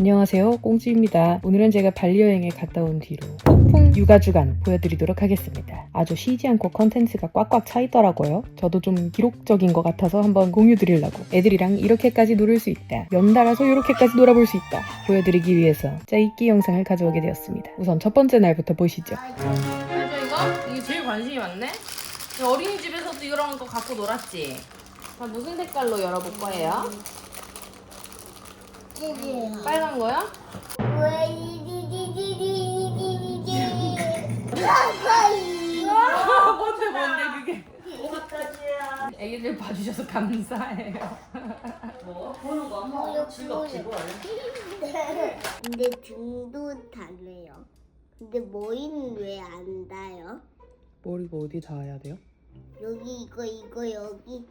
안녕하세요. 꽁지입니다. 오늘은 제가 발리 여행에 갔다 온 뒤로 폭풍 육아 주간 보여드리도록 하겠습니다. 아주 쉬지 않고 컨텐츠가 꽉꽉 차 있더라고요. 저도 좀 기록적인 것 같아서 한번 공유 드리려고. 애들이랑 이렇게까지 놀을 수 있다. 연달아서 이렇게까지 놀아볼 수 있다. 보여드리기 위해서 짜이기 영상을 가져오게 되었습니다. 우선 첫 번째 날부터 보시죠. 맞아 이거? 이게 제일 관심이 많네? 어린이집에서도 이런 거 갖고 놀았지? 자, 무슨 색깔로 열어볼 거예요? 빨간 거요? 뭔데 뭔데 그게 애기들 봐주셔서 감사해요 근데 등도 닿네요. 근데 머리는 왜 안 닿아요? 머리가 어디 닿아야 돼요? 여기 이거 이거 여기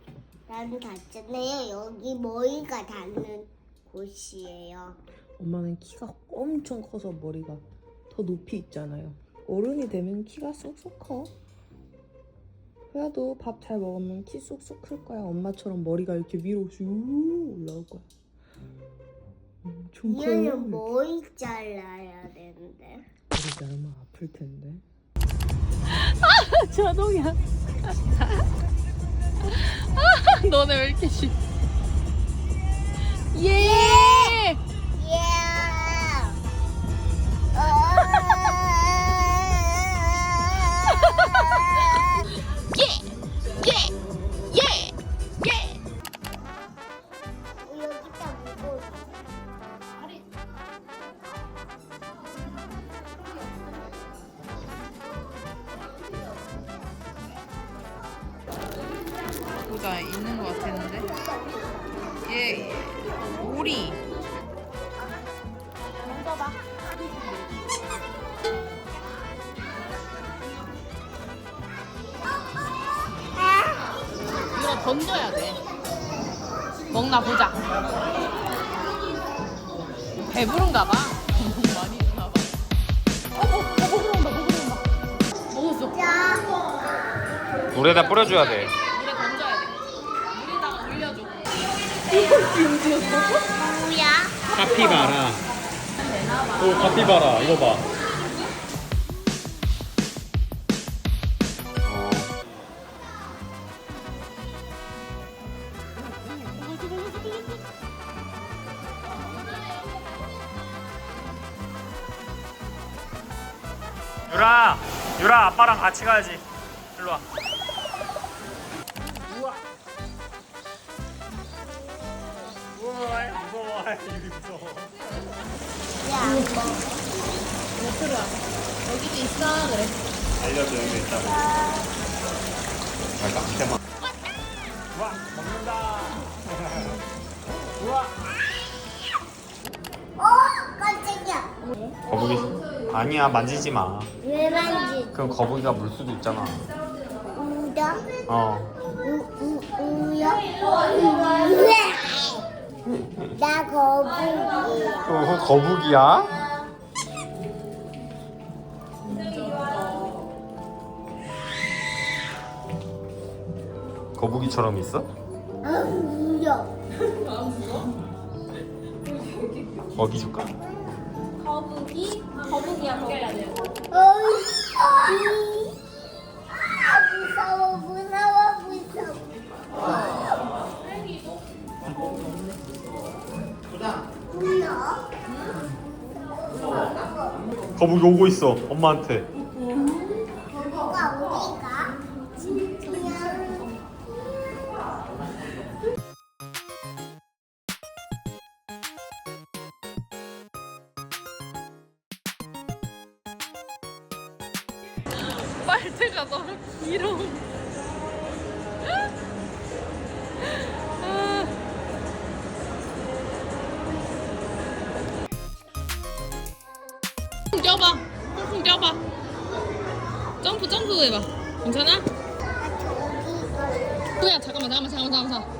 난 닿잖아요. 여기 머리가 닿는 곳이에요. 엄마는 키가 엄청 커서 머리가 더 높이 있잖아요. 어른이 되면 키가 쑥쑥 커. 그래도 밥 잘 먹으면 키 쑥쑥 클 거야. 엄마처럼 머리가 이렇게 위로 쭉 올라올 거야. 엄청 커요. 이거는 머리 잘라야 되는데. 머리 자르면 아플 텐데. 자동이야 너네 왜 이렇게 쉽 얘, 얘 오리. 이거 던져야 돼. 먹나 보자. 배부른가 봐. 많이 있나 봐. 어머 어, 먹으러 온다 먹으러 온다. 먹었어. 물에다 뿌려줘야 돼. 물에 던져야 돼 물에다가 올려줘 뭐야? 카피바라. 오, 카피바라. 이거 봐. 유라, 유라 아빠랑 같이 가야지. 일로 와. 우와, 무서워. 유리 무서워. 여기도 있어 그래 알려줘 여기 있다고. 아, 깜짝이야. 우와, 먹는다. 우와. 어, 깜짝이야. 거북이 아니야 만지지 마. 왜 만지? 그럼 거북이가 물 수도 있잖아. 우다? 어. 우, 우, 우요? 우에! 나 거북이야. 어, 거북이야? 거북이처럼 있어? 아, 우요. 먹이 줄까? 거북이 거북이야 거북이야 어이, 어이. 거북이 오고 있어 엄마한테. 뛰어봐 쿵쿵 뛰어봐 점프 점프 해봐 괜찮아? 그야 잠깐만 잠깐만 잠깐만 잠깐만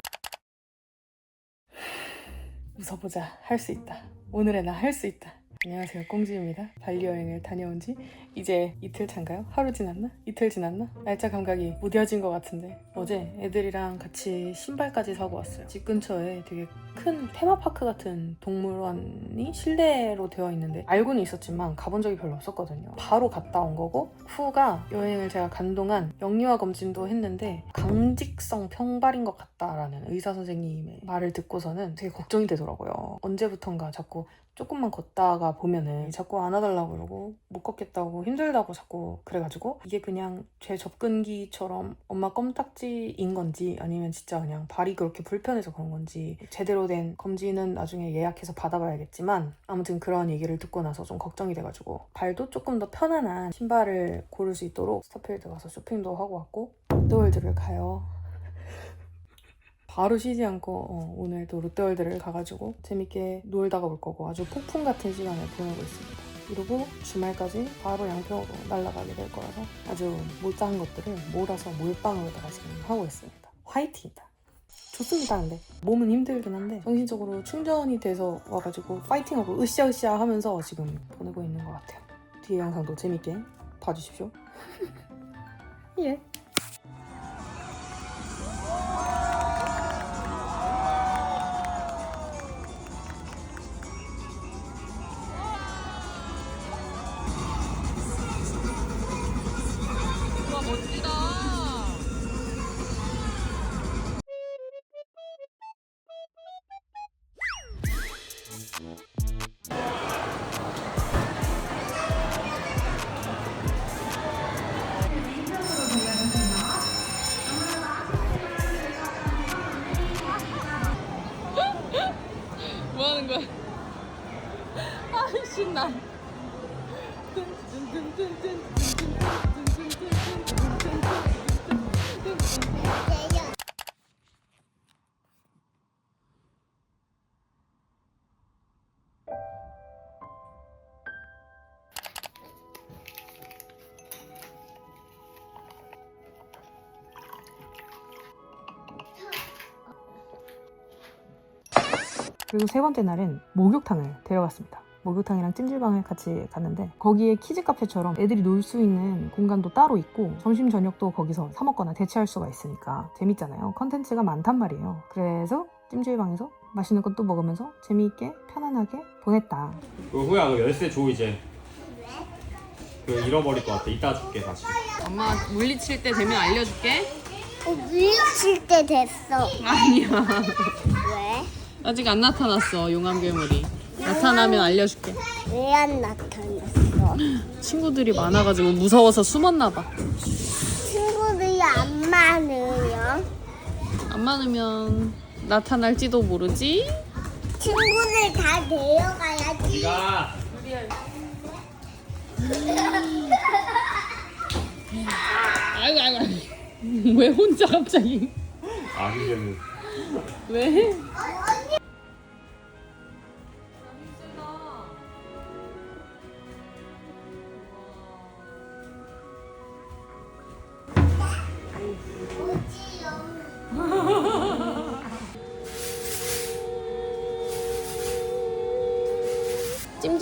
웃어보자. 할 수 있다. 오늘의 나 할 수 있다. 안녕하세요 꽁지입니다 발리 여행을 다녀온 지 이제 이틀 차인가요? 하루 지났나? 이틀 지났나? 날짜 감각이 무뎌진 것 같은데 어제 애들이랑 같이 신발까지 사고 왔어요 집 근처에 되게 큰 테마파크 같은 동물원이 실내로 되어 있는데 알고는 있었지만 가본 적이 별로 없었거든요 바로 갔다 온 거고 후가 여행을 제가 간 동안 영유아 검진도 했는데 강직성 평발인 것 같다라는 의사 선생님의 말을 듣고서는 되게 걱정이 되더라고요 언제부턴가 자꾸 조금만 걷다가 보면은 자꾸 안아달라고 그러고 못 걷겠다고 힘들다고 자꾸 그래가지고 이게 그냥 제 접근기처럼 엄마 껌딱지인 건지 아니면 진짜 그냥 발이 그렇게 불편해서 그런 건지 제대로 된 검진은 나중에 예약해서 받아봐야겠지만 아무튼 그런 얘기를 듣고 나서 좀 걱정이 돼가지고 발도 조금 더 편안한 신발을 고를 수 있도록 스타필드 가서 쇼핑도 하고 왔고 롯데월드를 가요. 바로 쉬지 않고 어, 오늘도 롯데월드를 가가지고 재밌게 놀다가 올 거고 아주 폭풍 같은 시간을 보내고 있습니다. 이러고 주말까지 바로 양평으로 날아가게 될 거라서 아주 못다한 것들을 몰아서 몰빵으로다가 지금 하고 있습니다. 화이팅이다. 좋습니다. 근데 몸은 힘들긴 한데 정신적으로 충전이 돼서 와가지고 파이팅하고 으쌰으쌰 하면서 지금 보내고 있는 것 같아요. 뒤에 영상도 재밌게 봐주십시오. 예. 멋지다. 그리고 세 번째 날은 목욕탕을 데려갔습니다. 목욕탕이랑 찜질방을 같이 갔는데 거기에 키즈 카페처럼 애들이 놀 수 있는 공간도 따로 있고 점심 저녁도 거기서 사 먹거나 대체할 수가 있으니까 재밌잖아요. 컨텐츠가 많단 말이에요. 그래서 찜질방에서 맛있는 것도 먹으면서 재미있게 편안하게 보냈다. 그 후야 그 열쇠 줘 이제. 그 잃어버릴 것 같아. 이따 줄게 다시. 엄마 물리칠 때 되면 알려줄게. 어, 물칠 때 됐어. 아니야. 왜? 아직 안 나타났어 용암 괴물이. 나타나면 알려줄게. 왜 안 나타났어? 친구들이 많아가지고 무서워서 숨었나 봐. 친구들이 안 많으면 안 많으면 나타날지도 모르지. 친구들 다 데려가야지. 아이고 아이고. 아이고. 왜 혼자 갑자기? 아기는 왜?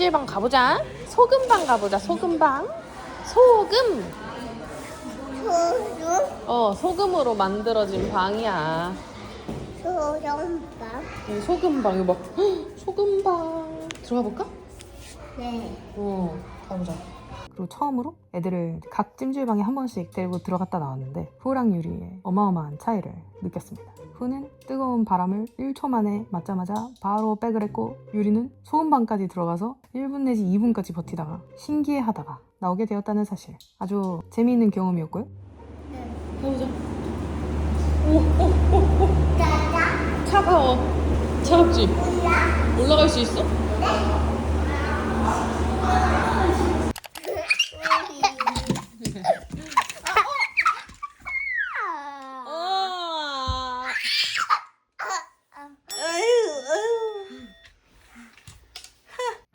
찜질방 가보자. 소금방 가보자. 소금방. 소금. 소중 어 소금으로 만들어진 방이야. 소중방. 이 소금방 이거 봐. 헉, 소금방 들어가 볼까? 네. 어 가보자. 그리고 처음으로 애들을 각 찜질방에 한 번씩 데리고 들어갔다 나왔는데 후랑 유리의 어마어마한 차이를 느꼈습니다. 후는 뜨거운 바람을 1초 만에 맞자마자 바로 백을 했고 유리는 소음방까지 들어가서 1분 내지 2분까지 버티다가 신기해하다가 나오게 되었다는 사실 아주 재미있는 경험이었고요. 가보자. 오 오 오오 차가워. 차갑지? 올라갈 수 있어? 어.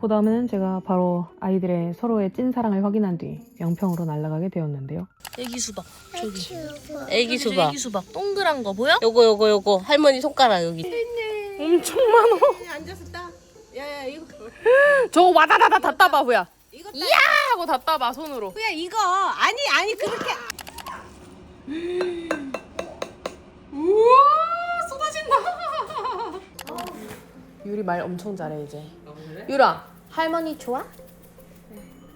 그 다음에는 제가 바로 아이들의 서로의 찐 사랑을 확인한 뒤 양평으로 날아가게 되었는데요. 애기 수박 저기 아, 애기 수박 애기 수박 동그란 거 보여? 요거 요거 요거 할머니 손가락 여기 엄청 많아. 앉았었다. 야야 이거 저거 와다다다 다 따봐 후야. 이야 하고 다 따봐 손으로. 후야 이거 아니 아니 그렇게 우와 쏟아진다. 유리 말 엄청 잘해 이제. 유라 할머니 좋아?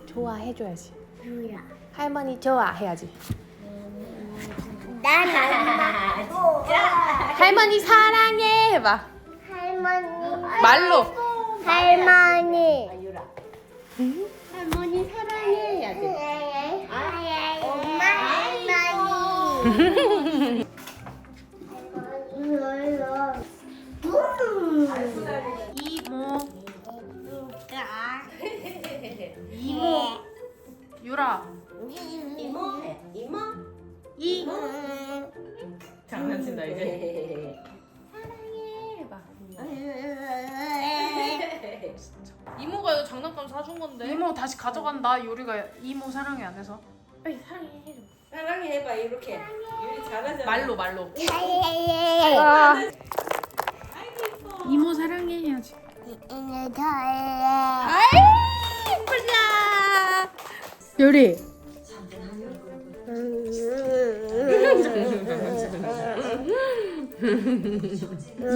좋아 해줘야지. 유야. 할머니 좋아 해야지. 난 엄마 좋아. 할머니 사랑해 해봐. 할머니. 말로. 할머니. 할머니 사랑해 해야지. 엄마 할머니. 유라 이모. 이모. 이모. 장난친다 이제. 이모가 이거 장난감 사준 건데. 이모 다시 가져간다. 요리가 이모 사랑해 안 해서. 사랑해 해봐 이렇게 유리 잘하잖아 말로 말로. 이모 사랑해 해야지. 요리.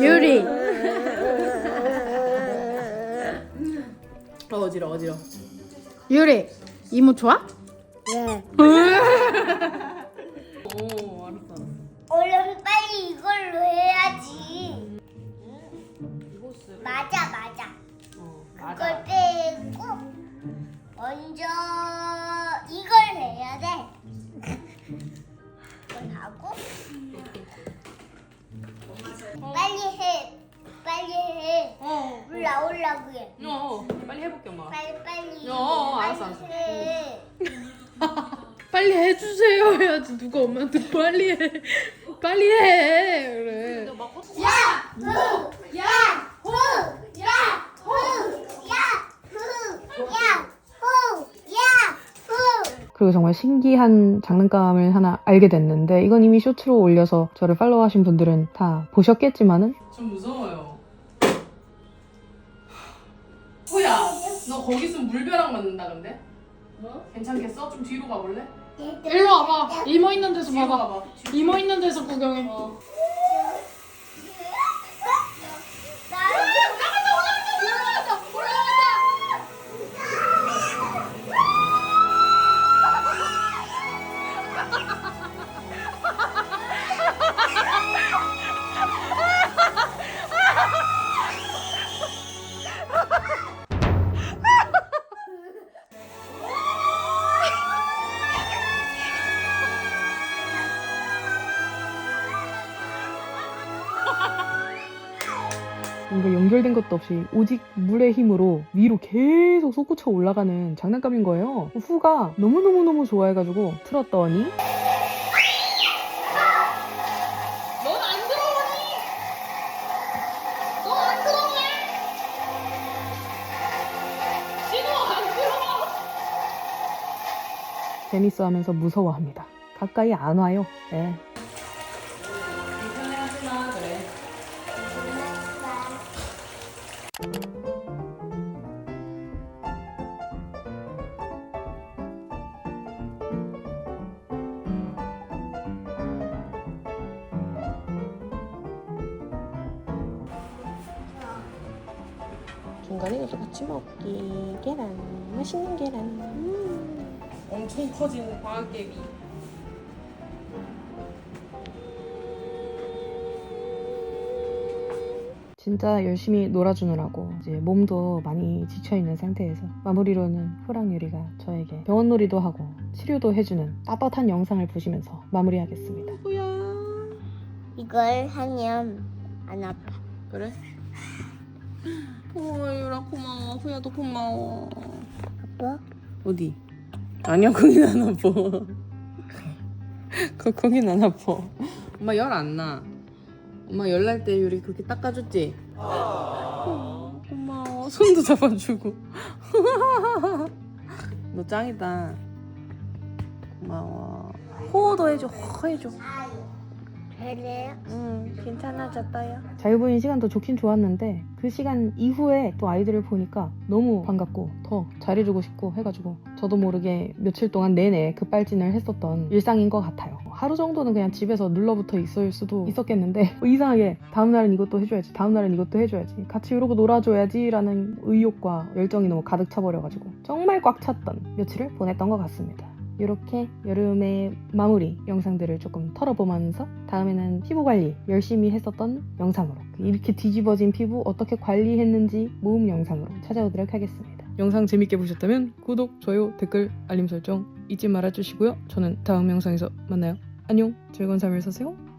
요리. 어, 어지러 어지러. 요리. 이모 좋아? 오 알았다. 얼른 빨리 이걸로 해야지. 맞아 맞아. 어 그걸 빼고 먼저 이걸 해야 돼. 이걸 하고 빨리 해. 빨리 해. 어. 물 나오려고 해. 어 빨리 해볼게 엄마. 빨리 빨리. 어, 어, 빨리 알았어, 알았어. 해. 빨리 해주세요 해야지. 누가 엄마한테 빨리 해. 빨리 해. 그래. 야! 후! 야! 후! 야! 후! 야! 후! 야! 후! 야! 후! 그리고 정말 신기한 장난감을 하나 알게 됐는데 이건 이미 쇼츠로 올려서 저를 팔로우 하신 분들은 다 보셨겠지만은 좀 무서워요. 호야, 너 거기 있으면 물벼락 맞는다 근데? 괜찮겠어? 좀 뒤로 가볼래? 일로 와봐. 이모 있는 데서 뒤로 봐봐. 가봐. 이모 있는 데서 구경해. 어. 연결된 것도 없이 오직 물의 힘으로 위로 계속 솟구쳐 올라가는 장난감인 거예요. 후가 너무너무너무 좋아해가지고 틀었더니 넌안 들어오니? 너안 들어오냐? 진호 안 들어와? 재밌어 하면서 무서워합니다. 가까이 안 와요. 예. 중간에 이것도 같이 먹기 계란 맛있는 계란 음. 엄청 커진 과학개비. 진짜 열심히 놀아주느라고 이제 몸도 많이 지쳐있는 상태에서 마무리로는 후랑 유리가 저에게 병원놀이도 하고 치료도 해주는 따뜻한 영상을 보시면서 마무리하겠습니다. 이걸 하면 안 아파 그래? 고마워 유라 고마워 후야도 고마워. 아빠? 어디? 아니야 거긴 안 아파 거, 거긴 안 아파 엄마 열 안 나. 엄마 열 날 때 유리 그렇게 닦아줬지? 어, 고마워. 손도 잡아주고. 너 짱이다. 고마워. 호도 해줘 호 해줘 그래요? 응, 괜찮아졌어요. 자유분인 시간도 좋긴 좋았는데 그 시간 이후에 또 아이들을 보니까 너무 반갑고 더 잘해주고 싶고 해가지고 저도 모르게 며칠 동안 내내 급발진을 했었던 일상인 것 같아요. 하루 정도는 그냥 집에서 눌러붙어 있을 수도 있었겠는데 뭐 이상하게 다음날은 이것도 해줘야지 다음날은 이것도 해줘야지 같이 이러고 놀아줘야지 라는 의욕과 열정이 너무 가득 차버려가지고 정말 꽉 찼던 며칠을 보냈던 것 같습니다. 이렇게 여름의 마무리 영상들을 조금 털어보면서 다음에는 피부 관리 열심히 했었던 영상으로 이렇게 뒤집어진 피부 어떻게 관리했는지 모음 영상으로 찾아오도록 하겠습니다. 영상 재밌게 보셨다면 구독, 좋아요, 댓글, 알림 설정 잊지 말아주시고요. 저는 다음 영상에서 만나요. 안녕, 즐거운 삶을 사세요.